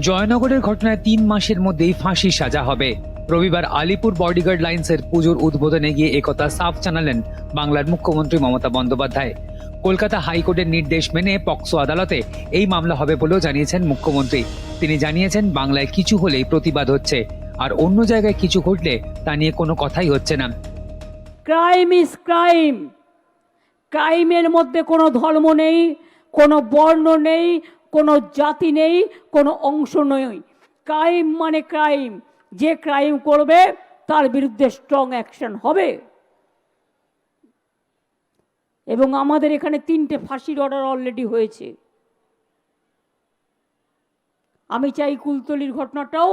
জয়নগরের ঘটনায় তিন মাসের মধ্যেই ফাঁসি সাজা হবে। রবিবার আলিপুর বডিগার্ড লাইন্সের পুজোর উদ্বোধনে গিয়ে একথা সাফ জানালেন বাংলার মুখ্যমন্ত্রী মমতা বন্দ্যোপাধ্যায়। কলকাতা হাইকোর্টের নির্দেশ মেনে পক্সো আদালতে এই মামলা হবে বলেও জানিয়েছেন মুখ্যমন্ত্রী। তিনি জানিয়েছেন, বাংলায় কিছু হলেই প্রতিবাদ হচ্ছে, আর অন্য জায়গায় কিছু ঘটলে তা নিয়ে কোনো কথাই হচ্ছে না। Crime is crime. ক্রাইমের মধ্যে কোনো ধর্ম নেই, কোনো বর্ণ নেই কোনো জাতি নেই, কোনো অংশ নেই। ক্রাইম মানে ক্রাইম। যে ক্রাইম করবে, তার বিরুদ্ধে স্ট্রং অ্যাকশন হবে। এবং আমাদের এখানে তিনটে ফাঁসির অর্ডার অলরেডি হয়েছে। আমি চাই কুলতলির ঘটনাটাও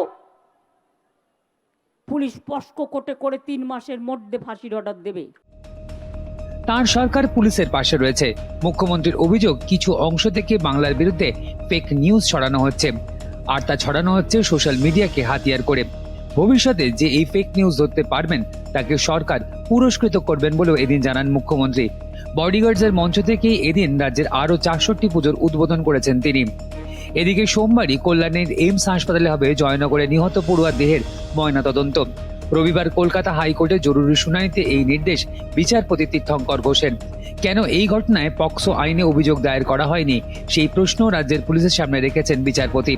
পুলিশ স্পষ্ট কোটে করে তিন মাসের মধ্যে ফাঁসির অর্ডার দেবে। তার সরকার পুলিশের পাশে রয়েছে। মুখ্যমন্ত্রীর অভিযোগ, কিছু অংশ থেকে বাংলার বিরুদ্ধে ফেক নিউজ ছড়ানো হচ্ছে। আর তা ছড়ানো হচ্ছে সোশ্যাল মিডিয়াকে হাতিয়ার করে। ভবিষ্যতে যে এই ফেক নিউজ ধরতে পারবেন, তাকে সরকার পুরস্কৃত করবেন বলেও এদিন জানান মুখ্যমন্ত্রী। বডিগার্ডসের মঞ্চ থেকে এদিন রাজ্যের আরও চারষট্টি পুজোর উদ্বোধন করেছেন তিনি। এদিকে সোমবারই কল্যাণের এইমস হাসপাতালে হবে জয়নগরে নিহত পড়ুয়ার দেহের ময়নাতদন্ত। রবিবার কলকাতা হাইকোর্টে জরুরি শুনানিতে এই নির্দেশ বিচারপতি তীর্থঙ্কর ঘোষেন কেন এই ঘটনায় পক্সো আইনে অভিযোগ দায়ের করা হয়নি, সেই প্রশ্ন রাজ্যের পুলিশের সামনে রেখেছেন বিচারপতি।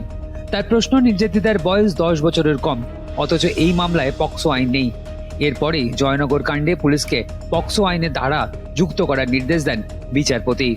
তার প্রশ্ন নির্যাতিতার বয়স দশ বছরের কম, অথচ এই মামলায় পক্সো আইন নেই। এরপরেই জয়নগর কাণ্ডে পুলিশকে পক্সো আইনের ধারা যুক্ত করার নির্দেশ দেন বিচারপতি।